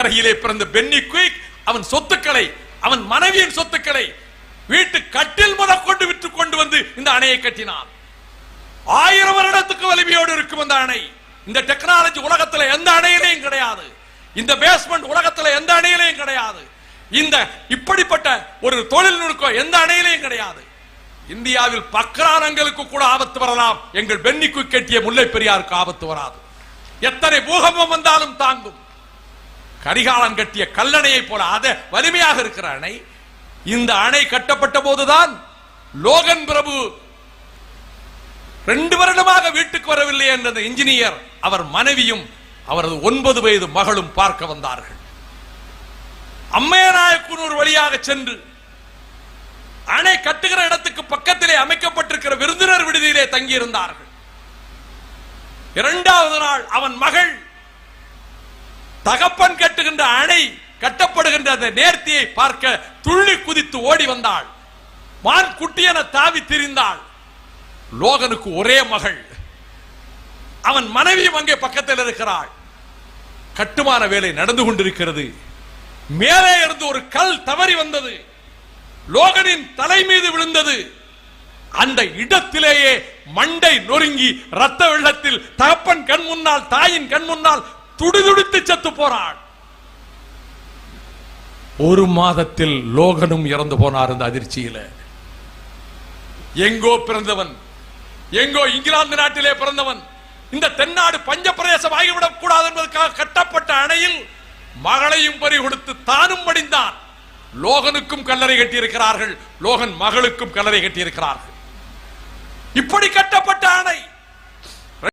அருகிலே பிறந்த Penney quick அவன் சொத்துக்களை அவன் மனைவியின் சொத்துக்களை வீட்டு கட்டில் முதற்கொண்டு விற்று கொண்டு வந்து இந்த அணையை கட்டினான். ஆயிரம் வருடத்துக்கு வலிமையோடு இருக்கும் அந்த அணை. இந்த டெக்னாலஜி உலகத்துல எந்த அணையிலையும் கிடையாது. இந்த பேஸ்மெண்ட் உலகத்துல எந்த அணையிலையும் கிடையாது. இந்த இப்படிப்பட்ட ஒரு தொழில்நுட்பம் எந்த அணையிலையும் கிடையாது. இந்தியாவில் பக்ரானங்களுக்கு கூட ஆபத்து வரலாம். எங்கள் பென்னிக்கு கட்டிய முல்லை பெரியாருக்கு ஆபத்து வராது. எத்தனை பூகம்பம் வந்தாலும் தாங்கும். கரிகாலன் கட்டிய கல்லணையை போல அத வலிமையாக இருக்கிற அணை இந்த அணை கட்டப்பட்ட போதுதான் லோகன் பிரபு ரெண்டு வருடமாக வீட்டுக்கு வரவில்லை என்ற இன்ஜினியர் அவர் மனைவியும் அவரது ஒன்பது வயது மகளும் பார்க்க வந்தார்கள். அம்மையநாயக்குனூர் வழியாக சென்று அணை கட்டுகிற இடத்துக்கு பக்கத்திலே அமைக்கப்பட்டிருக்கிற விருந்தினர் விடுதியிலே தங்கியிருந்தார்கள். இரண்டாவது நாள் அவன் மகள் தகப்பன் கட்டுகின்ற அணை கட்டப்படுகின்ற அந்த நேர்த்தியை பார்க்க துள்ளி குதித்து ஓடி வந்தாள். மான் குட்டியன தாவி திரிந்தாள். லோகனுக்கு ஒரே மகள். அவன் மனைவியும் அங்கே பக்கத்தில் இருக்கிறாள். கட்டுமான வேலை நடந்து கொண்டிருக்கிறது. மேலே இருந்து ஒரு கல் தவறி வந்தது. லோகனின் தலை மீது விழுந்தது. அந்த இடத்திலேயே மண்டை நொறுங்கி ரத்த வெள்ளத்தில் தகப்பன் கண் முன்னால் தாயின் கண் முன்னால் துடிதுடித்து செத்து போறான் ஒரு மாதத்தில் லோகனும் இறந்து போனார் இந்த அதிர்ச்சியில. எங்கோ பிறந்தவன் எங்கோ இங்கிலாந்து நாட்டிலே பிறந்தவன் இந்த தென்னாடு பஞ்ச பிரதேசம் ஆகிவிடக் கூடாது என்பதற்காக கட்டப்பட்ட அணையில் மகளையும் பறி கொடுத்து தானும் மடிந்தான். லோகனுக்கும் கல்லறை கட்டியிருக்கிறார்கள் லோகன் மகளுக்கும் கல்லறை கட்டியிருக்கிறார்கள். இப்படி கட்டப்பட்ட அணை